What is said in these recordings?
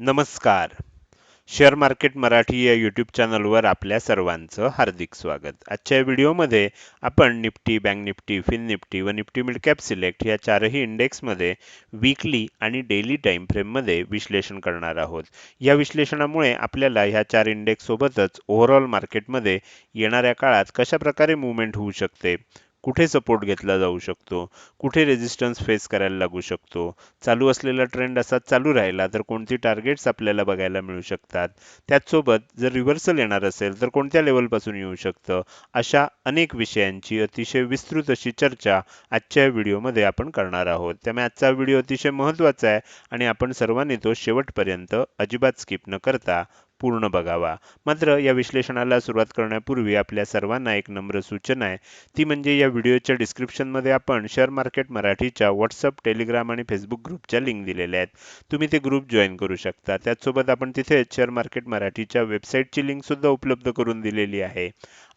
नमस्कार. Share market Marathi या YouTube चॅनलवर आपल्या सर्वांचं हार्दिक स्वागत. आजच्या व्हिडिओमध्ये आपण Nifty bank Nifty fin Nifty व निफ्टी मिडकॅप सिलेक्ट या चारही इंडेक्समध्ये वीकली आणि डेली टाईम फ्रेममध्ये विश्लेषण करणार आहोत. या विश्लेषणामुळे आपल्याला ह्या चार इंडेक्स सोबतच ओव्हरऑल मार्केटमध्ये येणाऱ्या काळात कशाप्रकारे मुवमेंट होऊ शकते? कुठे सपोर्ट घेतला जाऊ शकतो? कुठे रेजिस्टन्स फेस करायला लागू शकतो? चालू असलेला ट्रेंड असा चालू राहिला तर कोणती टार्गेट्स आपल्याला बघायला मिळू शकतात? त्याचसोबत जर रिव्हर्सल येणार असेल तर कोणत्या लेवलपासून येऊ शकतं? अशा अनेक विषयांची अतिशय विस्तृत अशी चर्चा आजच्या व्हिडिओमध्ये आपण करणार आहोत. त्यामुळे आजचा व्हिडिओ अतिशय महत्त्वाचा आहे आणि आपण सर्वांनी तो शेवटपर्यंत अजिबात स्किप न करता पूर्ण बघावा. मात्र या विश्लेषणाला सुरुवात करण्यापूर्वी आपल्या सर्वांना एक नम्र सूचना आहे. ती म्हणजे या व्हिडिओच्या डिस्क्रिप्शनमध्ये आपण शेअर मार्केट मराठीच्या व्हॉट्सअप टेलिग्राम आणि फेसबुक ग्रुपच्या लिंक दिलेल्या आहेत. तुम्ही ते ग्रुप जॉईन करू शकता. त्याचसोबत आपण तिथे शेअर मार्केट मराठीच्या वेबसाईटची लिंकसुद्धा उपलब्ध करून दिलेली आहे.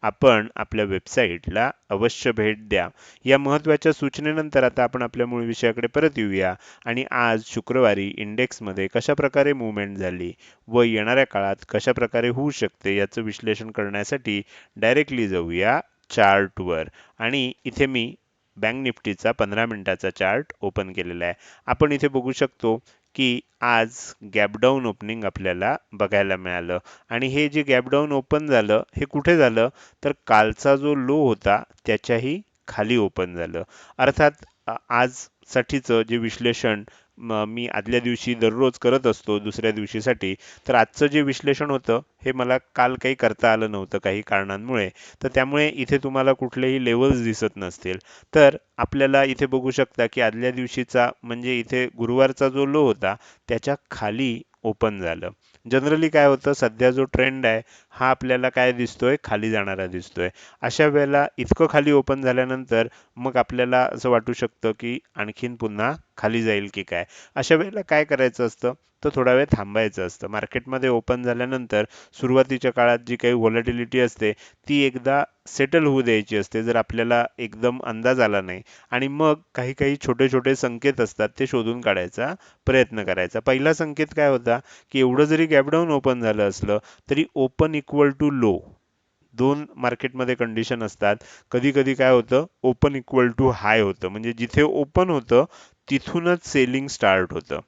आपण आपल्या वेबसाईटला अवश्य भेट द्या. या महत्त्वाच्या सूचनेनंतर आता आपण आपल्या मूळ विषयाकडे परत येऊया. आणि आज शुक्रवारी इंडेक्समध्ये कशा प्रकारे मुवमेंट झाली व येणाऱ्या काळात कशाप्रकारे होऊ शकते याचं विश्लेषण करण्यासाठी डायरेक्टली जाऊया चार्टवर आणि इथे मी बँक निफ्टीचा पंधरा मिनिटाचा चार्ट ओपन केलेला आहे. आपण इथे बघू शकतो की आज गॅपडाऊन ओपनिंग आपल्याला बघायला मिळालं. आणि हे जे गॅपडाऊन ओपन झालं हे कुठे झालं? तर कालचा जो लो होता त्याच्याही खाली ओपन झालं. अर्थात आजसाठीचं जे विश्लेषण मी आदल्या दिवशी दररोज करत असतो दुसऱ्या दिवशीसाठी. तर आजचं जे विश्लेषण होतं हे मला काल काही करता आलं नव्हतं काही कारणांमुळे. तर त्यामुळे इथे तुम्हाला कुठलेही लेवल्स दिसत नसतील. तर आपल्याला इथे बघू शकता की आदल्या दिवशीचा म्हणजे इथे गुरुवारचा जो लो होता त्याच्याखाली ओपन झालं. जनरली काय होतं सध्या जो ट्रेंड आहे हा आपल्याला काय दिसतोय? खाली जाणारा दिसतोय. अशा वेळेला इतकं खाली ओपन झाल्यानंतर मग आपल्याला असं वाटू शकतं की आणखीन पुन्हा खाली जाईल की काय? अशा वेळेला काय करायचं असतं? तर थोडा वेळ थांबायचं असतं. मार्केटमध्ये ओपन झाल्यानंतर सुरुवातीच्या काळात जी काही व्हॉलेटिलिटी असते ती एकदा सेटल होऊ द्यायची असते जर आपल्याला एकदम अंदाज आला नाही. आणि मग काही काही छोटे छोटे संकेत असतात ते शोधून काढायचा प्रयत्न करायचा. पहिला संकेत काय होता की एवढं जरी गॅपडाऊन ओपन झालं असलं तरी ओपन इक्वल टू लो दोन मार्केटमध्ये कंडिशन असतात. कधी कधी काय होतं ओपन इक्वल टू हाय होतं. म्हणजे जिथे ओपन होतं तिथूनच सेलिंग स्टार्ट होतं.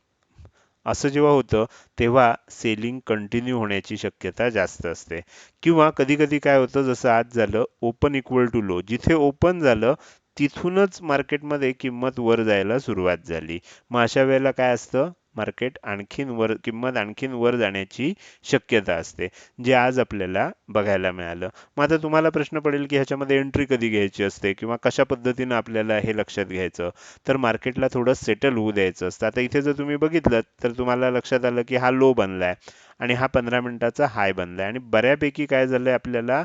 असं जेव्हा होतं तेव्हा सेलिंग कंटिन्यू होण्याची शक्यता जास्त असते. किंवा कधी कधी काय होतं जसं आज झालं ओपन इक्वल टू लो जिथे ओपन झालं तिथूनच मार्केटमध्ये किंमत वर जायला सुरुवात झाली. मग अशा वेळेला काय असतं? मार्केट आणखीन वर किंमत आणखीन वर जाण्याची शक्यता असते जे आज आपल्याला बघायला मिळालं. मग आता तुम्हाला प्रश्न पडेल की ह्याच्यामध्ये एंट्री कधी घ्यायची असते किंवा कशा पद्धतीनं आपल्याला हे लक्षात घ्यायचं? तर मार्केटला थोडं सेटल होऊ द्यायचं असतं. आता इथे जर तुम्ही बघितलं तर तुम्हाला लक्षात आलं की हा लो बनला आहे आणि हा पंधरा मिनिटाचा हाय बनला आहे आणि बऱ्यापैकी काय झालं आहे आपल्याला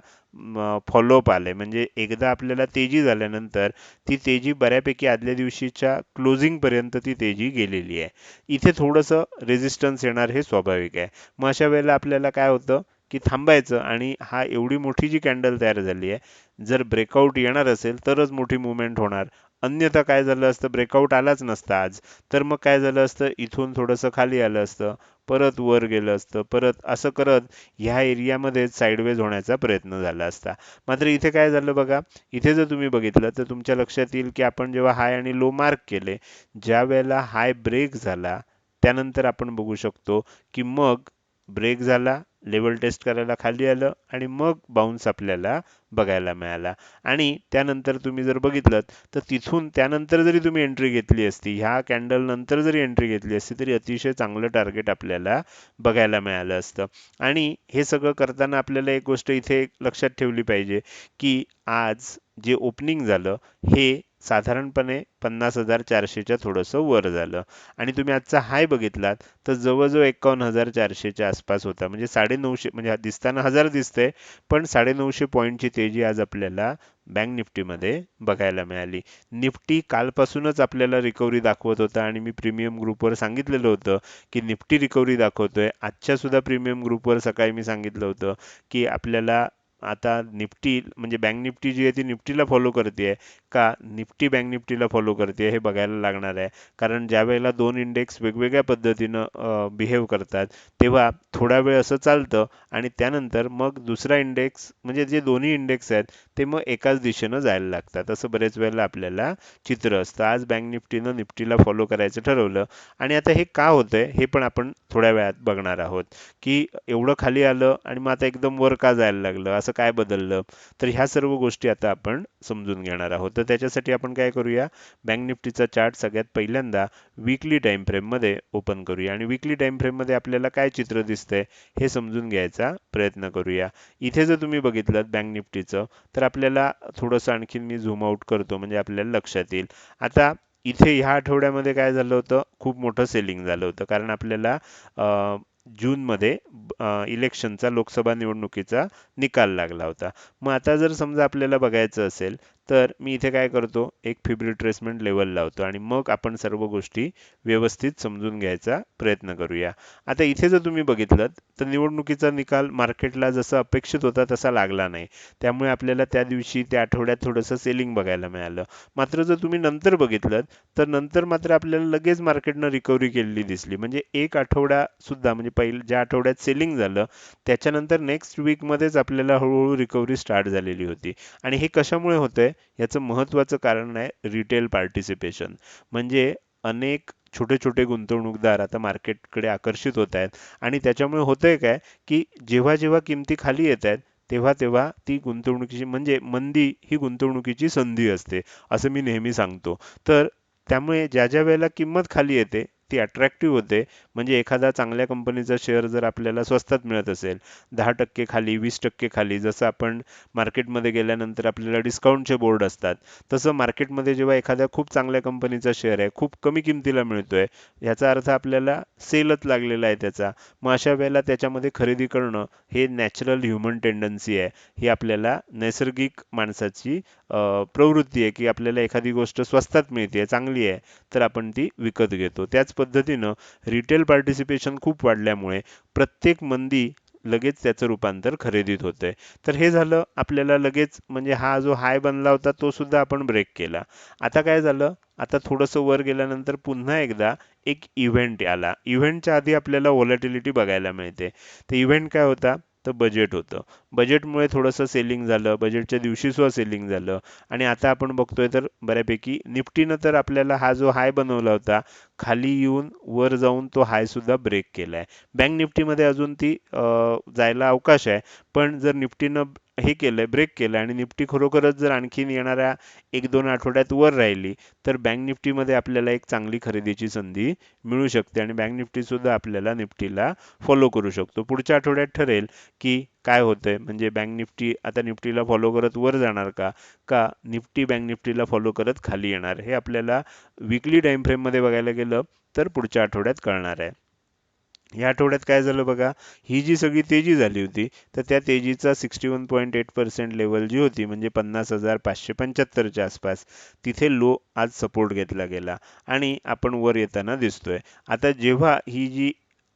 फॉलोअप आलंय. म्हणजे एकदा आपल्याला तेजी झाल्यानंतर ती तेजी बऱ्यापैकी आदल्या दिवशीच्या क्लोजिंगपर्यंत ती तेजी गेलेली आहे. इथे थोडंसं रेझिस्टन्स येणार हे स्वाभाविक आहे. मग अशा वेळेला आपल्याला काय होतं की थांबायचं आणि हा एवढी मोठी जी कॅन्डल तयार झाली आहे जर ब्रेकआउट येणार असेल तरच मोठी मुवमेंट होणार. अन्यथा काय झालं असतं? ब्रेकआउट आलाच नसता आज. तर मग काय झालं असतं? इथून थोडंसं खाली आलं असतं. परत वर गेलं असतं. परत असं करत ह्या एरियामध्ये साईडवेज होण्याचा प्रयत्न झाला असता. मात्र इथे काय झालं बघा? इथे जर तुम्ही बघितलं तर तुमच्या लक्षात येईल की आपण जेव्हा हाय आणि लो मार्क केले ज्या वेळेला हाय ब्रेक झाला त्यानंतर आपण बघू शकतो की मग ब्रेक झाला लेवल टेस्ट करायला खाली आलं आणि मग बाउन्स आपल्याला बघायला मिळाला. आणि त्यानंतर तुम्ही जर बघितलं तर तिथून त्यानंतर जरी तुम्ही एंट्री घेतली असती ह्या कॅन्डल नंतर जरी एंट्री घेतली असती तरी अतिशय चांगलं टार्गेट आपल्याला बघायला मिळालं असतं. आणि हे सगळं करताना आपल्याला एक गोष्ट इथे लक्षात ठेवली पाहिजे की आज जे ओपनिंग झालं हे साधारणपणे पन्नास हजार चारशेच्या थोडंसं वर झालं. आणि तुम्ही आजचा हाय बघितलात तर जवळजवळ एकावन्न हजार चारशेच्या आसपास होता. म्हणजे साडे नऊशे म्हणजे दिसताना हजार दिसतंय पण साडे नऊशे पॉईंटची तेजी आज आपल्याला बँक निफ्टीमध्ये बघायला मिळाली. निफ्टी कालपासूनच आपल्याला रिकव्हरी दाखवत होता आणि मी प्रीमियम ग्रुपवर सांगितलेलं होतं की निफ्टी रिकव्हरी दाखवतोय. आजच्यासुद्धा प्रीमियम ग्रुपवर सकाळी मी सांगितलं होतं की आपल्याला आता निफ्टी म्हणजे बँक निफ्टी जी आहे ती निफ्टीला फॉलो करते का? निफ्टी बँक निफ्टीला फॉलो करते हे बघायला लागणार आहे. कारण ज्या वेळेला दोन इंडेक्स वेगवेगळ्या पद्धतीनं बिहेव करतात तेव्हा थोडा वेळ असं चालतं आणि त्यानंतर मग दुसरा इंडेक्स म्हणजे जे दोन्ही इंडेक्स आहेत ते मग एकाच दिशेनं जायला लागतात. असं बरेच वेळेला आपल्याला चित्र असतं. आज बँक निफ्टीनं निफ्टीला फॉलो करायचं ठरवलं आणि आता हे का होतंय हे पण आपण थोड्या वेळात बघणार आहोत. की एवढं खाली आलं आणि मग आता एकदम वर का जायला लागलं? असं काय बदललं? तर ह्या सर्व गोष्टी आता आपण समजून घेणार आहोत. तर त्याच्यासाठी आपण काय करूया? बँक निफ्टीचा चार्ट सगळ्यात पहिल्यांदा विकली टाईम फ्रेममध्ये ओपन करूया. आणि विकली टाईम फ्रेममध्ये आपल्याला काय चित्र दिसतंय हे समजून घ्यायचा प्रयत्न करूया. इथे जर तुम्ही बघितलं बँक निफ्टीचं तर आपल्याला थोडंसं आणखीन मी झूम आउट करतो म्हणजे आपल्याला लक्षात येईल. आता इथे ह्या आठवड्यामध्ये काय झालं होतं? खूप मोठं सेलिंग झालं होतं. कारण आपल्याला जूनमध्ये इलेक्शनचा लोकसभा निवडणुकीचा निकाल लागला होता. मग आता जर समजा आपल्याला बघायचं असेल तर मी इथे काय करतो एक फिब रिट्रेसमेंट लेवल लावतो आणि मग आपण सर्व गोष्टी व्यवस्थित समजून घ्यायचा प्रयत्न करूया. आता इथे जर तुम्ही बघितलं तर निवडणुकीचा निकाल मार्केटला जसा अपेक्षित होता तसा लागला नाही. त्यामुळे आपल्याला त्या दिवशी त्या आठवड्यात थोडंसं सेलिंग बघायला मिळालं. मात्र जर तुम्ही नंतर बघितलं तर नंतर मात्र आपल्याला लगेच मार्केटनं रिकव्हरी केलेली दिसली. म्हणजे एक आठवडा सुद्धा म्हणजे पहिलं ज्या आठवड्यात सेलिंग झालं त्याच्यानंतर नेक्स्ट वीकमध्येच आपल्याला हळूहळू रिकव्हरी स्टार्ट झालेली होती. आणि हे कशामुळे होतंय? याचं महत्त्वाचं कारण आहे रिटेल पार्टिसिपेशन म्हणजे अनेक छोटे छोटे गुंतवणूकदार आता मार्केटकडे आकर्षित होत आहेत आणि त्याच्यामुळे होतंय काय की जेव्हा जेव्हा किमती खाली येत आहेत तेव्हा तेव्हा ती गुंतवणुकीची म्हणजे मंदी ही गुंतवणुकीची संधी असते असं मी नेहमी सांगतो. तर त्यामुळे ज्या ज्या वेळेला किंमत खाली येते ती अट्रॅक्टिव्ह होते. म्हणजे एखादा चांगल्या कंपनीचा शेअर जर आपल्याला स्वस्तात मिळत असेल दहा टक्के खाली वीस टक्के खाली जसं आपण मार्केटमध्ये गेल्यानंतर आपल्याला डिस्काउंटचे बोर्ड असतात तसं मार्केटमध्ये जेव्हा एखाद्या खूप चांगल्या कंपनीचा शेअर आहे खूप कमी किमतीला मिळतोय याचा अर्थ आपल्याला सेलच लागलेला आहे त्याचा. मग अशा वेळेला त्याच्यामध्ये खरेदी करणं हे नॅचरल ह्युमन टेंडन्सी आहे. ही आपल्याला नैसर्गिक माणसाची प्रवृत्ती आहे की आपल्याला एखादी गोष्ट स्वस्तात मिळते चांगली आहे तर आपण ती विकत घेतो. त्याच पद्धतीनं रिटेल पार्टिसिपेशन खूप वाढल्यामुळे प्रत्येक मंदी लगेच त्याचं रूपांतर खरेदीत होतंय. तर हे झालं आपल्याला लगेच म्हणजे हा जो हाय बनला होता तो सुद्धा आपण ब्रेक केला. आता काय झालं? आता थोडंसं वर गेल्यानंतर पुन्हा एकदा एक इव्हेंट आला. इव्हेंटच्या आधी आपल्याला व्हॉलॅटिलिटी बघायला मिळते. तर इव्हेंट काय होता? तर बजेट होतं. बजेटमुळे थोडंसं सेलिंग झालं बजेटच्या दिवशी सुद्धा सेलिंग झालं. आणि आता आपण बघतोय तर बऱ्यापैकी निफ्टीनं तर आपल्याला हा जो हाय बनवला होता खाली येऊन वर जाऊन तो हाय सुद्धा ब्रेक आहे बँक निफ्टीमध्ये अजून ती जायला अवकाश आहे. पण जर निफ्टीनं हे केलंय ब्रेक केलं आणि निफ्टी खरोखरच जर आणखीन येणाऱ्या एक दोन आठवड्यात वर राहिली तर बँक निफ्टीमध्ये आपल्याला एक चांगली खरेदीची संधी मिळू शकते. आणि बँक निफ्टी सुद्धा आपल्याला निफ्टीला फॉलो करू शकतो. पुढच्या आठवड्यात ठरेल की काय होतंय? म्हणजे बँक निफ्टी आता निफ्टीला फॉलो करत वर जाणार का? का निफ्टी बँक निफ्टीला फॉलो करत खाली येणार? हे आपल्याला विकली टाईम फ्रेममध्ये बघायला गेलं तर पुढच्या आठवड्यात कळणार आहे. या आठवड्यात काय झालं बघा? ही जी सगळी तेजी झाली होती तर त्या तेजीचा sixty one point eight percent level जी होती म्हणजे पन्नास हजार पाचशे पंच्याहत्तरच्या आसपास तिथे लो आज सपोर्ट घेतला गेला. आणि आपण वर येताना दिसतोय. आता जेव्हा ही जी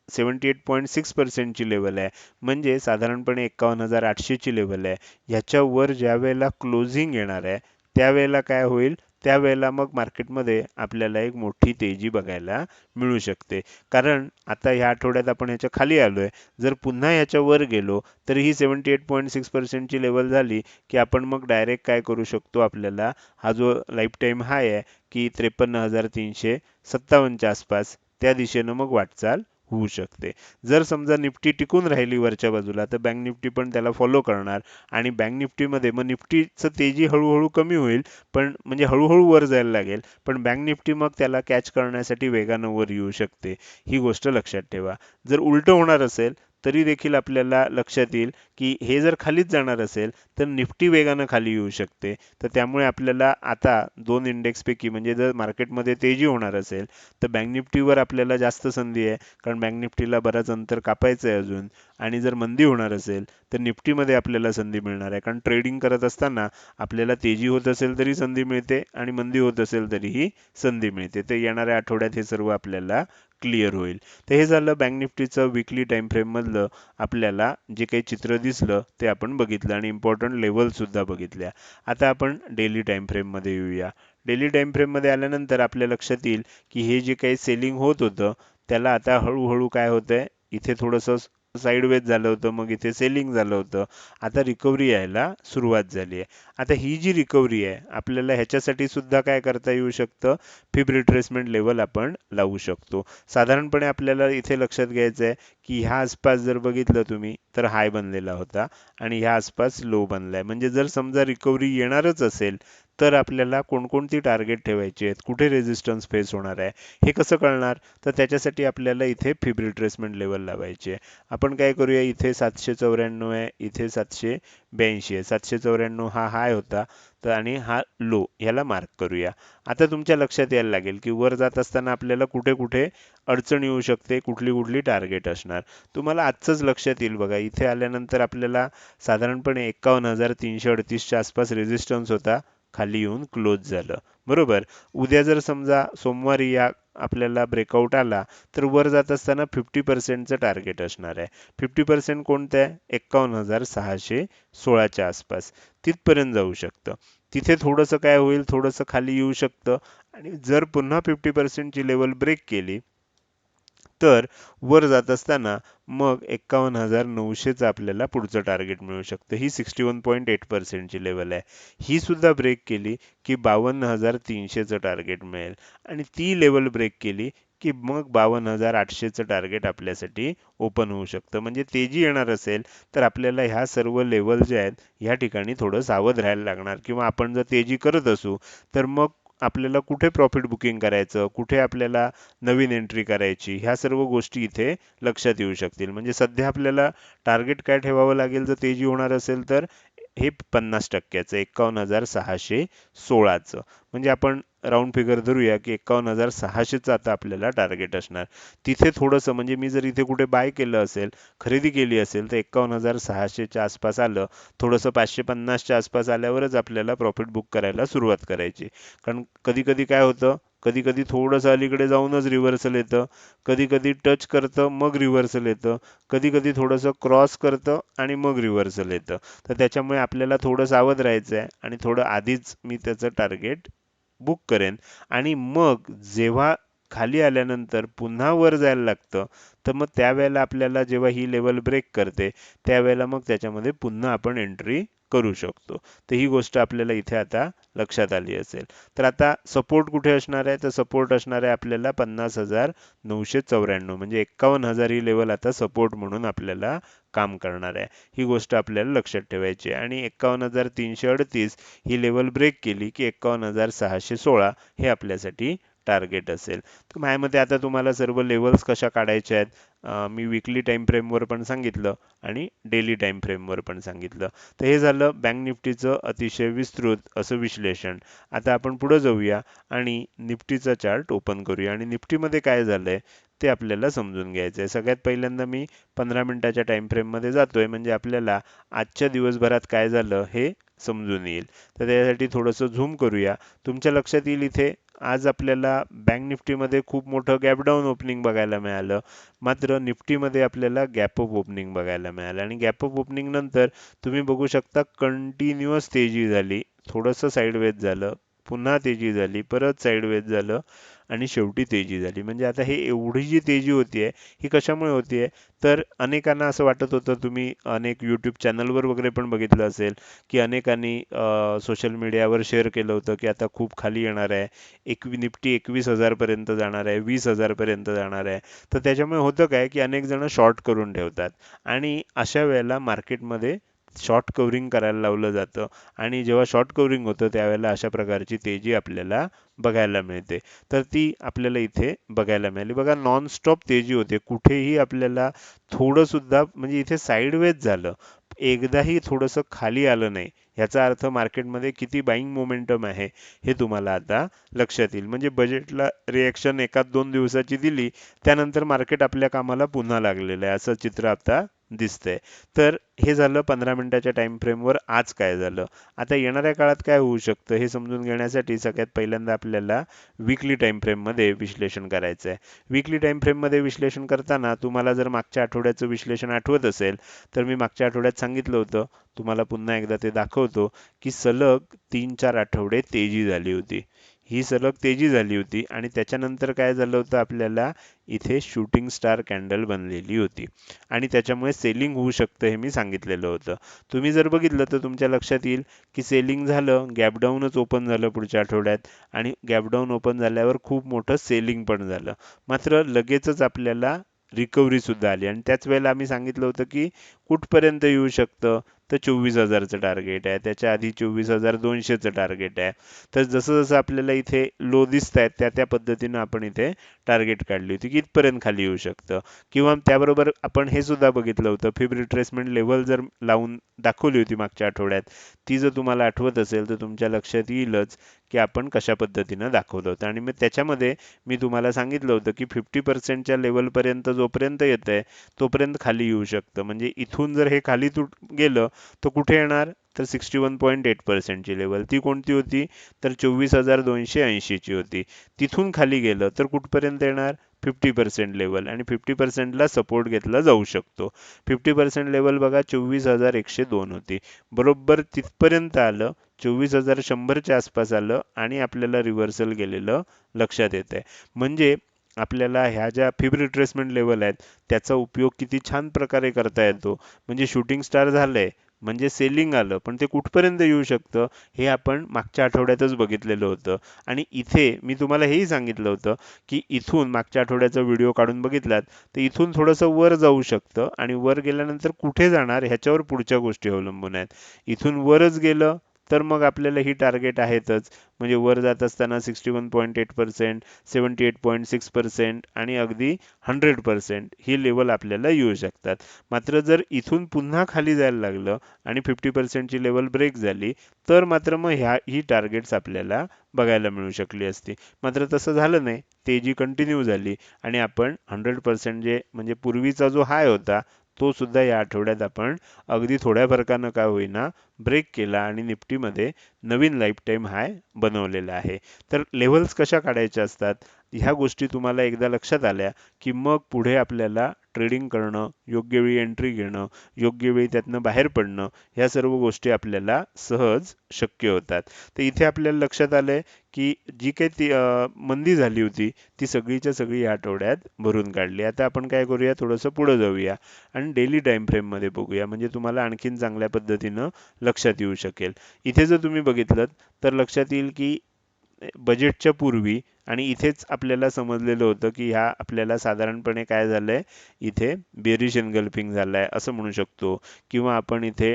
सेवन्टी एट पॉईंट सिक्स पर्सेंटची लेवल आहे. म्हणजे साधारणपणे एक्कावन्न हजार आठशेची लेवल आहे. ह्याच्यावर ज्या वेळेला क्लोजिंग येणार आहे त्यावेळेला काय होईल? त्यावेळेला मग मार्केटमध्ये आपल्याला एक मोठी तेजी बघायला मिळू शकते. कारण आता ह्या आठवड्यात आपण ह्याच्या खाली आलोय. जर पुन्हा ह्याच्यावर गेलो तर ही सेवन्टी एट पॉईंट सिक्स पर्सेंटची लेवल झाली की आपण मग डायरेक्ट काय करू शकतो आपल्याला? हा जो लाईफ टाईम हाय आहे की त्रेपन्न हजार तीनशे सत्तावन्नच्या आसपास त्या दिशेनं मग वाटचाल होऊ शकते. जर समजा निफ्टी टिकून राहिली वरच्या बाजूला तर बँक निफ्टी पण त्याला फॉलो करणार. आणि बँक निफ्टीमध्ये मग निफ्टीचं तेजी हळूहळू कमी होईल पण म्हणजे हळूहळू वर जायला लागेल पण बँक निफ्टी मग त्याला कॅच करण्यासाठी वेगानं वर येऊ शकते. ही गोष्ट लक्षात ठेवा. जर उलटं होणार असेल तरी देखील आपल्याला लक्षात येईल की हे जर खालीच जाणार असेल तर निफ्टी वेगानं खाली येऊ शकते. तर त्यामुळे आपल्याला आता दोन इंडेक्सपैकी म्हणजे जर मार्केटमध्ये तेजी होणार असेल तर बँक निफ्टीवर आपल्याला जास्त संधी आहे कारण बँक निफ्टीला बराच अंतर कापायचं आहे अजून. आणि जर मंदी होणार असेल तर निफ्टीमध्ये आपल्याला संधी मिळणार आहे कारण ट्रेडिंग करत असताना आपल्याला तेजी होत असेल तरी संधी मिळते आणि मंदी होत असेल तरीही संधी मिळते. तर येणाऱ्या आठवड्यात हे सर्व आपल्याला क्लिअर होईल. तर हे झालं बँक निफ्टीचं विकली टाईम फ्रेम मधलं आपल्याला जे काही चित्र दिसलं ते आपण बघितलं आणि इम्पॉर्टंट लेवल सुद्धा बघितल्या. आता आपण डेली टाईम फ्रेममध्ये येऊया. डेली टाईम फ्रेममध्ये आल्यानंतर आपल्या लक्षात येईल की हे जे काही सेलिंग होत होतं त्याला आता हळूहळू काय होतंय? इथे थोडंसं साईडवेज झालं होतं मग इथे सेलिंग झालं होतं. आता रिकव्हरी यायला सुरुवात झाली आहे. आता ही जी रिकव्हरी आहे आपल्याला ह्याच्यासाठी सुद्धा काय करता येऊ शकतं? फिब रिट्रेसमेंट लेवल आपण लावू शकतो. साधारणपणे आपल्याला इथे लक्षात घ्यायचं आहे की ह्या आसपास जर बघितलं तुम्ही तर हाय बनलेला होता आणि ह्या आसपास लो बनलाय. म्हणजे जर समजा रिकव्हरी येणारच असेल तर आपल्याला कोणकोणती टार्गेट ठेवायची आहेत? कुठे रेझिस्टन्स फेस होणार आहे? हे कसं कळणार? तर त्याच्यासाठी आपल्याला इथे फिब रिट्रेसमेंट लेवल लावायची आहे. आपण काय करूया? इथे सातशे चौऱ्याण्णव आहे. इथे सातशे ब्याऐंशी आहे. सातशे चौऱ्याण्णव हा हाय होता. तर आणि हा लो ह्याला मार्क करूया. आता तुमच्या लक्षात यायला लागेल की वर जात असताना आपल्याला कुठे कुठे अडचण येऊ शकते? कुठली कुठली टार्गेट असणार? तुम्हाला आजचंच लक्षात येईल बघा. इथे आल्यानंतर आपल्याला साधारणपणे एकावन्न हजार तीनशे अडतीसच्या आसपास रेझिस्टन्स होता. खाली येऊन क्लोज झालं. बरोबर? उद्या जर समजा सोमवारी या आपल्याला ब्रेकआउट आला तर वर जात असताना फिफ्टी पर्सेंटचं टार्गेट असणार आहे. फिफ्टी पर्सेंट कोणतं आहे? एक्कावन्न हजार सहाशे सोळाच्या आसपास. तिथपर्यंत जाऊ शकतं. तिथे थोडंसं काय होईल? थोडंसं खाली येऊ शकतं. आणि जर पुन्हा फिफ्टी पर्सेंटची लेवल ब्रेक केली तर वर जात असताना मग एक्कावन्न हजार नऊशेचं आपल्याला पुढचं टार्गेट मिळू शकतं. ही सिक्स्टी वन पॉईंट एट पर्सेंटची लेवल आहे. ही सुद्धा ब्रेक केली की बावन्न हजार तीनशेचं टार्गेट मिळेल. आणि ती लेवल ब्रेक केली की मग बावन्न हजार आठशेचं टार्गेट आपल्यासाठी ओपन होऊ शकतं. म्हणजे तेजी येणार असेल तर आपल्याला ह्या सर्व लेवल जे आहेत ह्या ठिकाणी थोडं सावध राहायला लागणार. किंवा आपण जर तेजी करत असू तर मग आपल्याला कुठे प्रॉफिट बुकिंग करायचं कुठे आपल्याला नवीन एंट्री करायची ह्या सर्व गोष्टी इथे लक्षात येऊ शकतील. म्हणजे सध्या आपल्याला टार्गेट काय ठेवावं लागेल जर तेजी होणार असेल तर हे पन्नास टक्क्याचं एक्कावन्न हजार सहाशे सोळाचं. म्हणजे आपण राऊंड फिगर धरूया की एक्कावन्न हजार सहाशेचं आता आपल्याला टार्गेट असणार. तिथे थोडंसं म्हणजे मी जर इथे कुठे बाय केलं असेल खरेदी केली असेल तर एक्कावन्न हजार सहाशेच्या आसपास आलं. थोडंसं पाचशे पन्नासच्या आसपास आल्यावरच आपल्याला प्रॉफिट बुक करायला सुरुवात करायची. कारण कधी कधी काय होतं कधी कधी थोडंसं अलीकडे जाऊनच रिव्हर्सल येतं. कधी कधी टच करतं मग रिव्हर्सल येतं. कधी कधी थोडंसं क्रॉस करतं आणि मग रिव्हर्सल येतं. तर त्याच्यामुळे आपल्याला थोडं सावध राहायचं आहे आणि थोडं आधीच मी त्याचं टार्गेट बुक करेन. आणि मग जेव्हा खाली आल्यानंतर पुन्हा वर जायला लागतं तर मग त्यावेळेला आपल्याला जेव्हा ही लेवल ब्रेक करते त्यावेळेला मग त्याच्यामध्ये पुन्हा आपण एंट्री करू शकतो. तर ही गोष्ट आपल्याला इथे आता लक्षात आली असेल. तर आता सपोर्ट कुठे असणार आहे? तर सपोर्ट असणार आहे आपल्याला पन्नास हजार नऊशे चौऱ्याण्णव. म्हणजे एक्कावन्न हजार ही लेवल आता सपोर्ट म्हणून आपल्याला काम करणार आहे. ही गोष्ट आपल्याला लक्षात ठेवायची आहे. आणि एक्कावन्न हजार तीनशे अडतीस ही लेवल ब्रेक केली की एक्कावन्न हजार सहाशे सोळा हे आपल्यासाठी टार्गेट असेल. तर माझ्या आता तुम्हाला सर्व लेवल्स कशा काढायच्या आहेत? मी विकली टाईम फ्रेमवर पण सांगितलं आणि डेली टाईम फ्रेमवर पण सांगितलं. तर हे झालं बँक निफ्टीचं अतिशय विस्तृत असं विश्लेषण. आता आपण पुढं जाऊया आणि निफ्टीचा चार्ट ओपन करूया. आणि निफ्टीमध्ये काय झालं आहे ते आपल्याला समजून घ्यायचं आहे. सगळ्यात पहिल्यांदा मी पंधरा मिनिटाच्या टाईम फ्रेममध्ये जातो आहे म्हणजे आपल्याला आजच्या दिवसभरात काय झालं हे समजून येईल. तर त्यासाठी थोडंसं झूम करूया. तुमच्या लक्षात येईल इथे आज आपल्याला बँक निफ्टीमध्ये खूप मोठं गॅप डाऊन ओपनिंग बघायला मिळालं. मात्र निफ्टीमध्ये आपल्याला गॅप अप ओपनिंग बघायला मिळालं. आणि गॅप अप ओपनिंग नंतर तुम्ही बघू शकता कंटिन्युअस तेजी झाली. थोडंसं साईडवेज झालं. पुन्हा तेजी झाली. परत साईडवेज झालं. आणि शेवटी तेजी झाली. म्हणजे आता हे एवढी जी तेजी होती आहे ही कशामुळे होती आहे? तर अनेकांना असं वाटत होतं तुम्ही अनेक यूट्यूब चॅनलवर वगैरे पण बघितलं असेल की अनेकांनी सोशल मीडियावर शेअर केलं होतं की आता खूप खाली येणार आहे. एकवी निफ्टी एकवीस हजारपर्यंत जाणार आहे वीस हजारपर्यंत जाणार आहे. तर त्याच्यामुळे होतं काय की अनेक जण शॉर्ट करून ठेवतात. आणि अशा वेळेला मार्केटमध्ये शॉर्ट कवरिंग करायला लावलं जातं. आणि जेव्हा शॉर्ट कवरिंग होतं त्यावेळेला अशा प्रकारची तेजी आपल्याला बघायला मिळते. तर ती आपल्याला इथे बघायला मिळाली. बघा नॉन स्टॉप तेजी होते. कुठेही आपल्याला थोडंसुद्धा म्हणजे इथे साईडवेज झालं. एकदाही थोडंसं खाली आलं नाही. ह्याचा अर्थ मार्केटमध्ये किती बाईंग मोमेंटम आहे हे तुम्हाला आता लक्षात येईल. म्हणजे बजेटला रिॲक्शन एकाच दोन दिवसाची दिली त्यानंतर मार्केट आपल्या कामाला पुन्हा लागलेलं आहे. असं चित्र आता दिसतंय. तर हे झालं पंधरा मिनिटाच्या टाईम फ्रेमवर आज काय झालं? आता येणाऱ्या काळात काय होऊ शकतं हे समजून घेण्यासाठी सगळ्यात पहिल्यांदा आपल्याला विकली टाईम फ्रेममध्ये विश्लेषण करायचं आहे विकली टाईम फ्रेममध्ये विश्लेषण करताना तुम्हाला जर मागच्या आठवड्याचं विश्लेषण आठवत असेल तर मी मागच्या आठवड्यात सांगितलं होतं तुम्हाला पुन्हा एकदा ते दाखवतो की सलग तीन चार आठवडे तेजी झाली होती. ही सलग तेजी झाली होती आणि त्याच्यानंतर काय झालं होतं आपल्याला इथे शूटिंग स्टार कॅन्डल बनलेली होती. आणि त्याच्यामुळे सेलिंग होऊ शकतं हे मी सांगितलेलं होतं. तुम्ही जर बघितलं तर तुमच्या लक्षात येईल की सेलिंग झालं गॅपडाऊनच ओपन झालं पुढच्या आठवड्यात आणि गॅपडाऊन ओपन झाल्यावर खूप मोठं सेलिंग पण झालं. मात्र लगेचच आपल्याला रिकव्हरीसुद्धा आली. आणि त्याच वेळेला आम्ही सांगितलं होतं की कुठपर्यंत येऊ शकतं? तर चोवीस हजारचं टार्गेट आहे. त्याच्या आधी चोवीस हजार दोनशेचं टार्गेट आहे. तर जसं जसं आपल्याला इथे लो दिसत आहेत त्या त्या पद्धतीनं आपण इथे टार्गेट काढली होती की इथपर्यंत खाली येऊ शकतं. किंवा त्याबरोबर आपण हे सुद्धा बघितलं होतं फिब रिट्रेसमेंट लेवल जर लावून दाखवली होती मागच्या आठवड्यात ती जर तुम्हाला आठवत असेल तर तुमच्या लक्षात येईलच की आपण कशा पद्धतीनं दाखवलं होतं. आणि मग त्याच्यामध्ये मी तुम्हाला सांगितलं होतं की फिफ्टी पर्सेंटच्या लेवलपर्यंत जोपर्यंत येत आहे तोपर्यंत खाली येऊ शकतं. म्हणजे इथून जर हे खाली तुट गेलं तर कुठे येणार? तर सिक्स्टी वन पॉईंट एट पर्सेंटची लेवल ती कोणती होती? तर चोवीस हजार दोनशे ऐंशीची होती. तिथून खाली गेलं तर कुठपर्यंत येणार? फिफ्टी पर्सेंट लेवल आणि फिफ्टी पर्सेंटला सपोर्ट घेतला जाऊ शकतो. फिफ्टी पर्सेंट लेवल बघा चोवीस हजार एकशे दोन होती. बरोबर तिथपर्यंत आलं चोवीस हजार शंभरच्या आसपास आलं आणि आपल्याला रिव्हर्सल गेलेलं लक्षात येत आहे म्हणजे आपल्याला ह्या ज्या फिब रिट्रेसमेंट लेवल आहेत त्याचा उपयोग किती छान प्रकारे करता येतो. म्हणजे शूटिंग स्टार झालं आहे म्हणजे सेलिंग आलं पण ते कुठपर्यंत येऊ शकतं हे आपण मागच्या आठवड्यातच बघितलेलं होतं. आणि इथे मी तुम्हाला हेही सांगितलं होतं की इथून मागच्या आठवड्याचा व्हिडिओ काढून बघितलात तर इथून थोडंसं वर जाऊ शकतं. आणि वर गेल्यानंतर कुठे जाणार ह्याच्यावर पुढच्या गोष्टी अवलंबून आहेत. इथून वरच गेलं तर मग आपल्याला ही टार्गेट आहेतच. म्हणजे वर जात असताना sixty one point eight percent seventy eight point six percent आणि अगदी हंड्रेड पर्सेंट ही लेवल आपल्याला येऊ शकतात. मात्र जर इथून पुन्हा खाली जायला लागलं आणि फिफ्टी पर्सेंटची लेवल ब्रेक झाली तर मात्र मग ह्या ही टार्गेट्स आपल्याला बघायला मिळू शकली असती. मात्र तसं झालं नाही. तेजी कंटिन्यू झाली आणि आपण हंड्रेड पर्सेंट जे म्हणजे पूर्वीचा जो हाय होता तो सुद्धा या आठवड्यात आपण अगदी थोड्या फरकानं का होईना ब्रेक केला आणि निफ्टीमध्ये नवीन लाईफ टाईम हाय बनवलेला आहे. तर लेव्हल्स कशा काढायच्या असतात? ह्या गोष्टी तुम्हाला एकदा लक्षात आल्या की मग पुढे आपल्याला ट्रेडिंग करणं योग्य वेळी एंट्री घेणं योग्य वेळी त्यातनं बाहेर पडणं ह्या सर्व गोष्टी आपल्याला सहज शक्य होतात. तर इथे आपल्याला लक्षात आलंय की जी काही ती मंदी झाली होती ती सगळीच्या सगळी या आठवड्यात भरून काढली. आता आपण काय करूया थोडंसं पुढं जाऊया आणि डेली टाईम फ्रेममध्ये बघूया. म्हणजे तुम्हाला आणखीन चांगल्या पद्धतीनं लक्षात येऊ शकेल. इथे जर तुम्ही बघितलं तर लक्षात येईल की बजेटच्या पूर्वी आणि इथेच आपल्याला समजलेलं होतं की ह्या आपल्याला साधारणपणे काय झालं आहे इथे बेरिश झालं आहे असं म्हणू शकतो. किंवा आपण इथे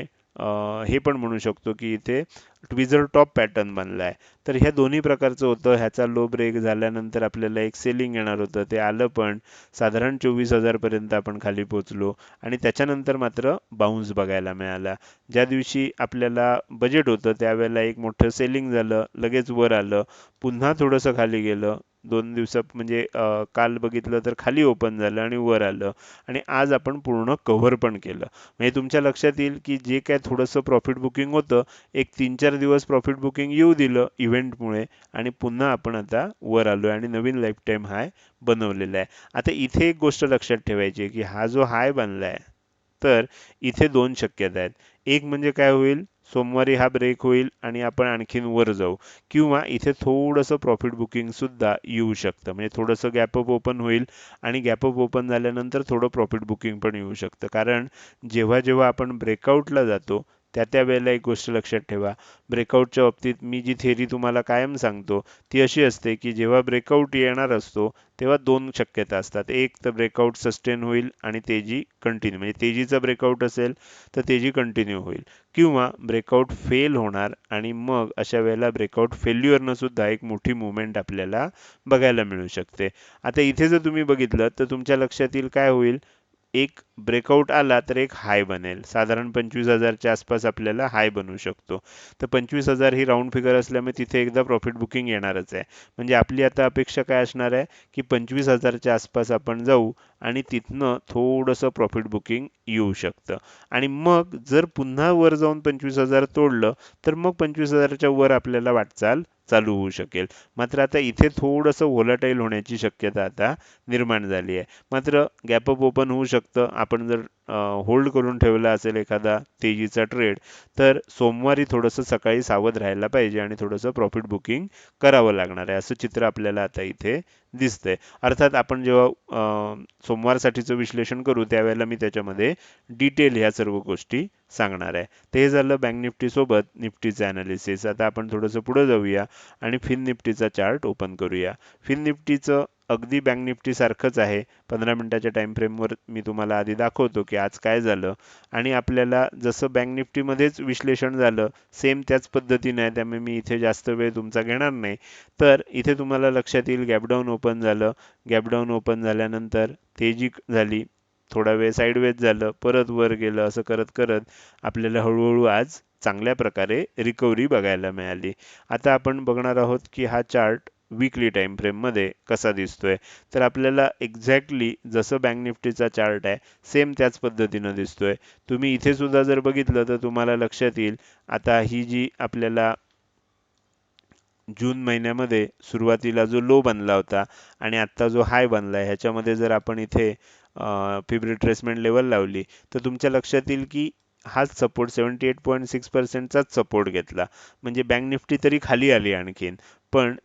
हे पण म्हणू शकतो की इथे ट्विझर टॉप पॅटर्न बनला आहे तर ह्या दोन्ही प्रकारचं होतं. ह्याचा लो ब्रेक झाल्यानंतर आपल्याला एक सेलिंग येणार होतं. ते आलं पण साधारण चोवीस हजारपर्यंत आपण खाली पोचलो आणि त्याच्यानंतर मात्र बाउन्स बघायला मिळाला. ज्या दिवशी आपल्याला बजेट होतं त्यावेळेला एक मोठं सेलिंग झालं लगेच वर आलं. पुन्हा थोडंसं खाली गेलं. दोन दिवसात म्हणजे काल बघितलं तर खाली ओपन झालं आणि वर आलं. आणि आज आपण पूर्ण कव्हर पण केलं. म्हणजे तुमच्या लक्षात येईल की जे काय थोडंसं प्रॉफिट बुकिंग होतं एक तीन चार दिवस प्रॉफिट बुकिंग येऊ दिलं इव्हेंटमुळे आणि पुन्हा आपण आता वर आलो आहे आणि नवीन लाईफ टाईम हाय बनवलेला आहे. आता इथे एक गोष्ट लक्षात ठेवायची की हा जो हाय बनला आहे तर इथे दोन शक्यता आहेत. एक म्हणजे काय होईल सोमवारी हा ब्रेक होईल आणि आपण आणखीन वर जाऊ. किंवा इथे थोडंसं प्रॉफिट बुकिंग सुद्धा येऊ शकतं. म्हणजे थोडंसं गॅपअप ओपन होईल आणि गॅपअप ओपन झाल्यानंतर थोडं प्रॉफिट बुकिंग पण येऊ शकतं. कारण जेव्हा जेव्हा आपण ब्रेकआउटला जातो त्या त्या वेळेला एक गोष्ट लक्षात ठेवा. ब्रेकआउटच्या बाबतीत मी जी थेरी तुम्हाला कायम सांगतो ती अशी असते की जेव्हा ब्रेकआउट येणार असतो तेव्हा दोन शक्यता असतात. एक तर ब्रेकआउट सस्टेन होईल आणि तेजी कंटिन्यू म्हणजे तेजीचा ब्रेकआउट असेल तर तेजी कंटिन्यू होईल. किंवा ब्रेकआउट फेल होणार आणि मग अशा वेळेला ब्रेकआउट फेल्युअरनं सुद्धा एक मोठी मुवमेंट आपल्याला बघायला मिळू शकते. आता इथे जर तुम्ही बघितलं तर तुमच्या लक्षात येईल काय होईल? एक ब्रेकआउट आला तर एक हाय बनेल. साधारण पंचवीस हजारच्या आसपास आपल्याला हाय बनवू शकतो. तर पंचवीस हजार ही राऊंड फिगर असल्यामुळे तिथे एकदा प्रॉफिट बुकिंग येणारच आहे. म्हणजे आपली आता अपेक्षा काय असणार आहे? की पंचवीस हजारच्या आसपास आपण जाऊ आणि तिथनं थोडंसं प्रॉफिट बुकिंग येऊ शकतं. आणि मग जर पुन्हा वर जाऊन पंचवीस हजार तोडलं तर मग पंचवीस हजारच्या वर आपल्याला वाटचाल चालू होऊ शकेल. मात्र आता इथे थोडंसं व्होलाटाईल होण्याची शक्यता आता निर्माण झाली आहे. मात्र गॅपअप ओपन होऊ शकतं. आपण जर होल्ड करून ठेवला असेल एखादा तेजीचा ट्रेड तर सोमवारी थोडंसं सकाळी सावध राहायला पाहिजे आणि थोडंसं प्रॉफिट बुकिंग करावं लागणार आहे. असं चित्र आपल्याला आता इथे दिसतंय. अर्थात आपण जेव्हा सोमवारसाठीचं विश्लेषण करू त्यावेळेला मी त्याच्यामध्ये डिटेल ह्या सर्व गोष्टी सांगणार आहे. ते झालं बँक निफ्टी सोबत निफ्टीचं अनालिसिस आता आपण थोडंसं पुढे जाऊया आणि फिन निफ्टीचा चार्ट ओपन करूया. फिन निफ्टीचं अगदी बँक निफ्टी सारखंच आहे. पंधरा मिनिटाच्या टाईम फ्रेमवर मी तुम्हाला आधी दाखवतो की आज काय झालं. आणि आपल्याला जसं बँक निफ्टीमध्येच विश्लेषण झालं सेम त्याच पद्धतीने आहे त्यामुळे मी इथे जास्त वेळ तुमचा घेणार नाही. तर इथे तुम्हाला लक्षात येईल गॅपडाऊन ओपन झालं. गॅपडाऊन ओपन झाल्यानंतर तेजी झाली. थोडा वेळ साईडवेज झालं परत वर गेलं असं करत करत आपल्याला हळूहळू आज चांगल्या प्रकारे रिकव्हरी बघायला मिळाली. आता आपण बघणार आहोत की हा चार्ट वीकली टाईम फ्रेममध्ये कसा दिसतोय. तर आपल्याला एक्झॅक्टली जसं बँक निफ्टीचा चार्ट आहे सेम त्याच पद्धतीनं दिसतोय. तुम्ही इथे सुद्धा जर बघितलं तर तुम्हाला लक्षात येईल आता ही जी आपल्याला जून महिन्यामध्ये सुरुवातीला जो लो बनला होता आणि आत्ता जो हाय बनला आहे ह्याच्यामध्ये जर आपण इथे फिब रिट्रेसमेंट लेवल लावली तर तुमच्या लक्षात येईल की हाच support seventy eight point six पर्सेंटचाच support घेतला. म्हणजे बँक निफ्टी तरी खाली आली आणखीन. पण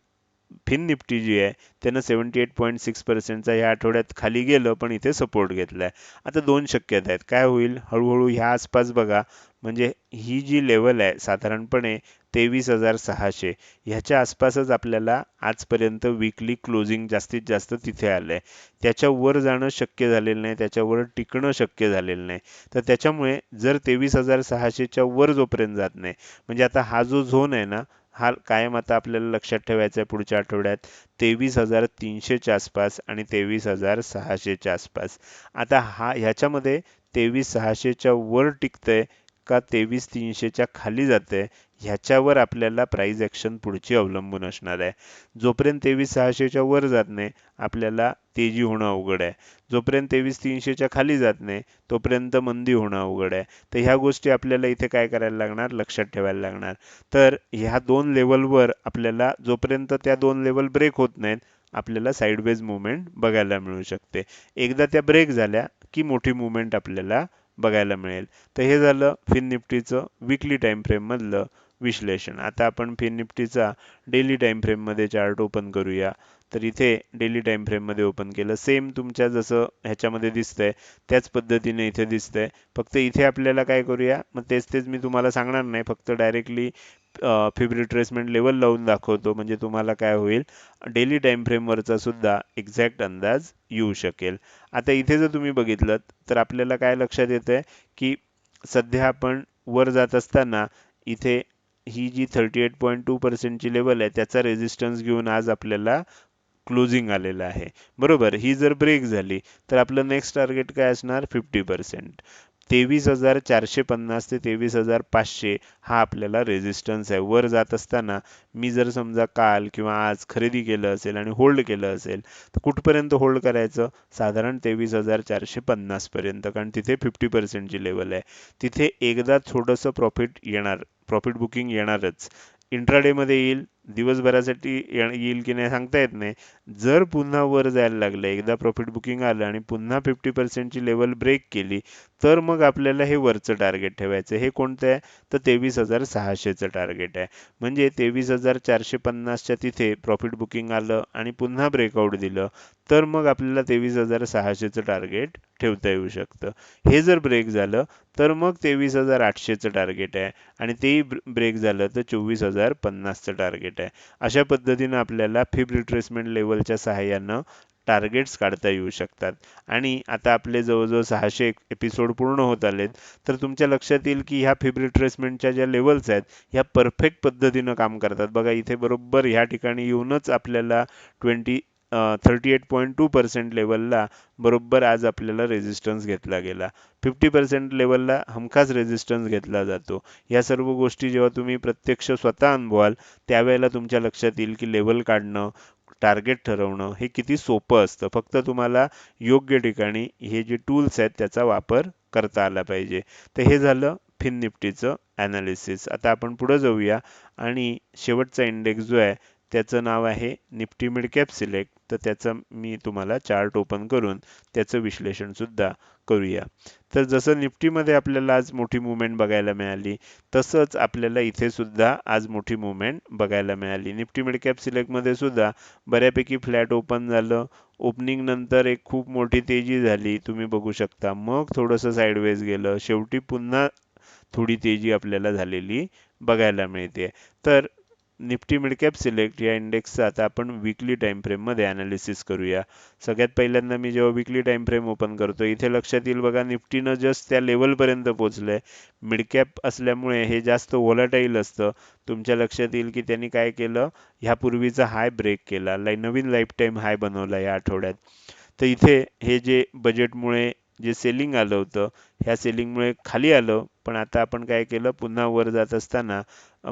फिन निफ्टी जी आहे त्यानं सेवन्टी एट पॉईंट सिक्स पर्सेंटचा या आठवड्यात खाली गेलं पण इथे सपोर्ट घेतलाय. आता दोन शक्यता आहेत. काय होईल? हळूहळू ह्या आसपास बघा. म्हणजे ही जी लेवल आहे साधारणपणे तेवीस हजार सहाशे ह्याच्या आसपासच आपल्याला आजपर्यंत वीकली क्लोजिंग जास्तीत जास्त तिथे आलंय. त्याच्यावर जाणं शक्य झालेलं नाही त्याच्यावर टिकणं शक्य झालेलं नाही. तर त्याच्यामुळे जर तेवीस हजार सहाशेच्या वर जोपर्यंत जात नाही म्हणजे आता हा जो झोन आहे ना हा कायम आता आपल्याला लक्षात ठेवायचा आहे पुढच्या आठवड्यात. तेवीस हजार तीनशेच्या आसपास आणि तेवीस हजार सहाशेच्या आसपास. आता हा ह्याच्यामध्ये तेवीस सहाशेच्या वर टिकतंय का तेवीस तीनशेच्या खाली जाते ह्याच्यावर आपल्याला प्राईज ॲक्शन पुढची अवलंबून असणार आहे. जोपर्यंत तेवीस सहाशेच्या वर जात नाही आपल्याला तेजी होणं अवघड आहे. जोपर्यंत तेवीस तीनशेच्या खाली जात नाही तोपर्यंत मंदी होणं अवघड आहे. तर ह्या गोष्टी आपल्याला इथे काय करायला लागणार? लक्षात ठेवायला लागणार. तर ह्या दोन लेवलवर आपल्याला जोपर्यंत त्या दोन लेवल ब्रेक होत नाहीत आपल्याला साईडवेज मुवमेंट बघायला मिळू शकते. एकदा त्या ब्रेक झाल्या की मोठी मुवमेंट आपल्याला बघायला मिळेल. तर हे झालं फिन निफ्टीचं विकली टाईम फ्रेममधलं विश्लेषण. आता आपण फिन निफ्टीचा डेली टाइम फ्रेममध्ये चार्ट ओपन करूया. तर इथे डेली टाइम फ्रेममध्ये ओपन केलं. सेम तुमच्या जसं ह्याच्यामध्ये दिसतंय त्याच पद्धतीने इथे दिसतंय. फक्त इथे आपल्याला काय करूया? मग तेच तेच मी तुम्हाला सांगणार नाही. फक्त डायरेक्टली फिब रिट्रेसमेंट लेवल लावून दाखवतो. म्हणजे तुम्हाला काय होईल? डेली टाइम फ्रेमवरचा सुद्धा एक्झॅक्ट अंदाज येऊ शकेल. आता इथे जर तुम्ही बघितलं तर आपल्याला काय लक्षात येतंय? की सध्या आपण वर जात असताना इथे ही जी थर्टी एट पॉईंट टू पर्सेंटची लेवल आहे त्याचा रेजिस्टन्स घेऊन आज आपल्याला क्लोजिंग आलेलं आहे. बरोबर? ही जर ब्रेक झाली तर आपलं नेक्स्ट टार्गेट काय असणार? फिफ्टी पर्सेंट तेवीस हजार चारशे पन्नास ते तेवीस हजार पाचशे हा आपल्याला रेझिस्टन्स आहे. वर जात असताना मी जर समजा काल किंवा आज खरेदी केलं असेल आणि होल्ड केलं असेल तर कुठपर्यंत होल्ड करायचं? साधारण तेवीस हजार चारशे पन्नासपर्यंत कारण तिथे फिफ्टी पर्सेंटची लेवल आहे. तिथे एकदा थोडंसं प्रॉफिट येणार प्रॉफिट बुकिंग येणारच. इंट्राडेमध्ये येईल दिवसभरासाठी येईल की नाही सांगता येत नाही. जर पुन्हा वर जायला लागलं एकदा प्रॉफिट बुकिंग आलं आणि पुन्हा फिफ्टी पर्सेंटची लेवल ब्रेक केली तर मग आपल्याला हे वरचं टार्गेट ठेवायचं हे कोणतं आहे? तर तेवीस हजार सहाशेचं टार्गेट आहे. म्हणजे तेवीस हजार चारशे पन्नासच्या तिथे प्रॉफिट बुकिंग आलं आणि पुन्हा ब्रेकआउट दिलं तर मग आपल्याला तेवीस हजार सहाशेचं टार्गेट ठेवता येऊ शकतं. हे जर ब्रेक झालं तर मग तेवीस हजार आठशेचं टार्गेट आहे. आणि तेही ब्रेक झालं तर चोवीस हजार पन्नासचं टार्गेट आहे. अशा पद्धतीनं आपल्याला फिब रिट्रेसमेंट लेवलच्या सहाय्यानं टार्गेट्स काढता येऊ शकतात. आणि आता आपले जवळजवळ सहाशे एपिसोड पूर्ण होत आलेत. तर तुमच्या लक्षात येईल की ह्या फिब रिट्रेसमेंटच्या ज्या लेवल्स आहेत ह्या परफेक्ट पद्धतीनं काम करतात. बघा इथे बरोबर ह्या ठिकाणी येऊनच आपल्याला twenty thirty eight point two percent लेवलला बरोबर आज आपल्याला रेजिस्टन्स घेतला गेला. फिफ्टी पर्सेंट लेवलला हमखास रेझिस्टन्स घेतला जातो. या सर्व गोष्टी जेव्हा तुम्ही प्रत्यक्ष स्वतः अनुभवाल त्यावेळेला तुमच्या लक्षात येईल की लेवल काढणं टार्गेट ठरवणं हे किती सोपं असतं. फक्त तुम्हाला योग्य ठिकाणी हे जे टूल्स आहेत त्याचा वापर करता आला पाहिजे. तर हे झालं फिन निफ्टीचं ॲनालिसिस आता आपण पुढे जाऊया आणि शेवटचा इंडेक्स जो आहे त्याचं नाव आहे निफ्टी मिड कॅप सिलेक्ट. तर त्याचं मी तुम्हाला चार्ट ओपन करून त्याचं विश्लेषण सुद्धा करूया. तर जसं निफ्टीमध्ये आपल्याला आज मोठी मुवमेंट बघायला मिळाली तसंच आपल्याला इथे सुद्धा आज मोठी मुवमेंट बघायला मिळाली. निफ्टी मिड कॅप सिलेक्टमध्ये सुद्धा बऱ्यापैकी फ्लॅट ओपन झालं. ओपनिंग नंतर एक खूप मोठी तेजी झाली तुम्ही बघू शकता. मग थोडंसं साईडवेज गेलं. शेवटी पुन्हा थोडी तेजी आपल्याला झालेली बघायला मिळते. तर निफ्टी मिडकॅप सिलेक्ट या इंडेक्सचा आता आपण विकली टाईम फ्रेममध्ये ॲनालिसिस अनालिसिस करूया. सगळ्यात पहिल्यांदा मी जेव्हा विकली टाईम फ्रेम ओपन करतो इथे लक्षात येईल बघा निफ्टीनं जस्ट त्या लेवलपर्यंत पोचलं पोहोचलंय. मिडकॅप असल्यामुळे हे जास्त ओलाटाईल असतं. तुमच्या लक्षात येईल की त्यांनी काय केलं? ह्यापूर्वीचा हाय ब्रेक केला. नवीन लाईफ टाईम हाय बनवला या आठवड्यात. तर इथे हे जे बजेटमुळे जे सेलिंग आलं होतं ह्या सेलिंगमुळे खाली आलं. पण आता आपण काय केलं पुन्हा वर जात असताना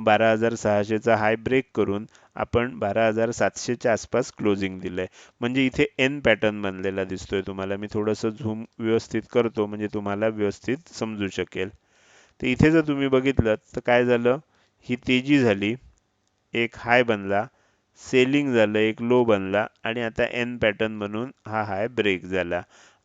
बारा हजार सहाशेचा हाय ब्रेक करून आपण बारा हजार सातशेच्या आसपास क्लोजिंग दिलंय. म्हणजे इथे एन पॅटर्न बनलेला दिसतोय तुम्हाला. मी थोडंसं झूम व्यवस्थित करतो म्हणजे तुम्हाला व्यवस्थित समजू शकेल. तर इथे जर तुम्ही बघितलं तर काय झालं? ही तेजी झाली. एक हाय बनला. सेलिंग झालं एक लो बनला. आणि आता एन पॅटर्न बनून हा हाय ब्रेक झाला.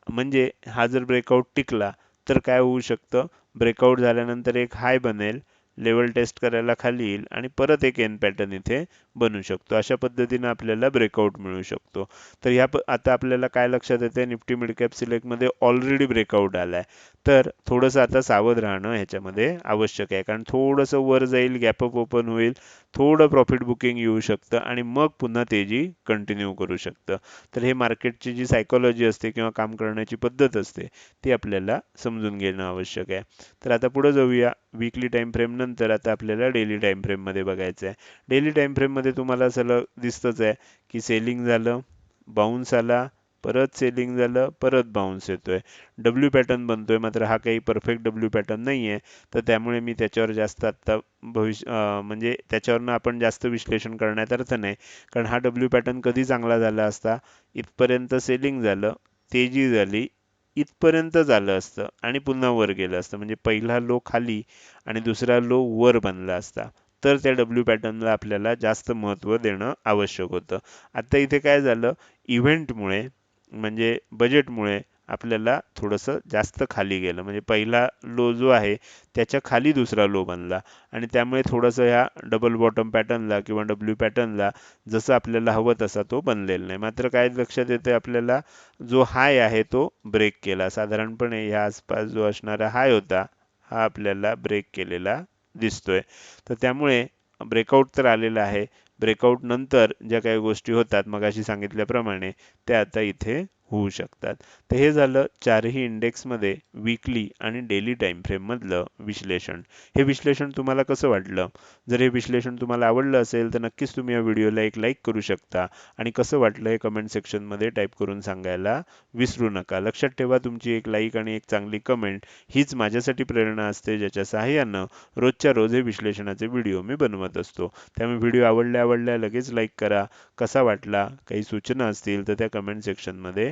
म्हणजे हा जर ब्रेकआउट टिकला तर काय होऊ शकतं? ब्रेकआउट झाल्यानंतर एक हाय बनेल लेवल टेस्ट करायला खाली येईल आणि परत एक एन पॅटर्न इथे बनू शकतो. अशा पद्धतीनं आपल्याला ब्रेकआउट मिळू शकतो. तर ह्या आता आपल्याला काय लक्षात येते निफ्टी मिडकॅप सिलेक्टमध्ये ऑलरेडी ब्रेकआउट आलाय. तर थोडंसं आता सावध राहणं ह्याच्यामध्ये आवश्यक आहे. कारण थोडंसं वर जाईल गॅपअप ओपन होईल थोडं प्रॉफिट बुकिंग येऊ शकतं आणि मग पुन्हा तेजी कंटिन्यू करू शकतं. तर हे मार्केटची जी सायकोलॉजी असते किंवा काम करण्याची पद्धत असते ती आपल्याला समजून घेणं आवश्यक आहे. तर आता पुढे जाऊया. वीकली टाईम फ्रेम नंतर आता आपल्याला डेली टाईम फ्रेममध्ये बघायचं आहे. डेली टाईम फ्रेममध्ये तुम्हाला सलग दिसतंच आहे की सेलिंग झालं बाउन्स आला परत सेलिंग झालं परत बाउन्स येतोय. डब्ल्यू पॅटर्न बनतोय मात्र हा काही परफेक्ट डब्ल्यू पॅटर्न नाही आहे तर त्यामुळे मी त्याच्यावर जास्त आत्ता भविष्य म्हणजे त्याच्यावरनं आपण जास्त विश्लेषण करण्यात अर्थ नाही. कारण हा डब्ल्यू पॅटर्न कधी चांगला झाला असता इथपर्यंत सेलिंग झालं तेजी झाली इथपर्यंत झालं असतं आणि पुन्हा वर गेलं असतं. म्हणजे पहिला लो खाली आणि दुसरा लो वर बनला असता. तर त्या डब्ल्यू पॅटर्नला आपल्याला जास्त महत्त्व देणं आवश्यक होतं. आता इथे काय झालं? इव्हेंटमुळे म्हणजे बजेटमुळे आपल्याला थोडंसं जास्त खाली गेलं. म्हणजे पहिला लो जो आहे त्याच्याखाली दुसरा लो बनला. आणि त्यामुळे थोडंसं ह्या डबल बॉटम पॅटर्नला किंवा डब्ल्यू पॅटर्नला जसं आपल्याला हवं तसा तो बनलेला नाही. मात्र काय लक्षात येतं आपल्याला जो हाय आहे तो ब्रेक केला. साधारणपणे ह्या आसपास जो असणारा हाय होता हा आपल्याला ब्रेक केलेला दिसतोय. तर त्यामुळे ब्रेकआउट तर आलेला आहे. ब्रेकआउट नंतर ज्या काही गोष्टी होतात मगाशी सांगितल्याप्रमाणे त्या आता इथे होऊ शकतात. तर हे झालं चारही इंडेक्समध्ये वीकली आणि डेली टाईम फ्रेममधलं विश्लेषण. हे विश्लेषण तुम्हाला कसं वाटलं? जर हे विश्लेषण तुम्हाला आवडलं असेल तर नक्कीच तुम्ही या व्हिडिओला एक लाईक करू शकता. आणि कसं वाटलं हे कमेंट सेक्शनमध्ये टाईप करून सांगायला विसरू नका. लक्षात ठेवा तुमची एक लाईक आणि एक चांगली कमेंट हीच माझ्यासाठी प्रेरणा असते ज्याच्या सहाय्यानं रोजच्या रोज हे विश्लेषणाचे व्हिडिओ मी बनवत असतो. त्यामुळे व्हिडिओ आवडल्या आवडल्या लगेच लाईक करा. कसा वाटला? काही सूचना असतील तर त्या कमेंट सेक्शनमध्ये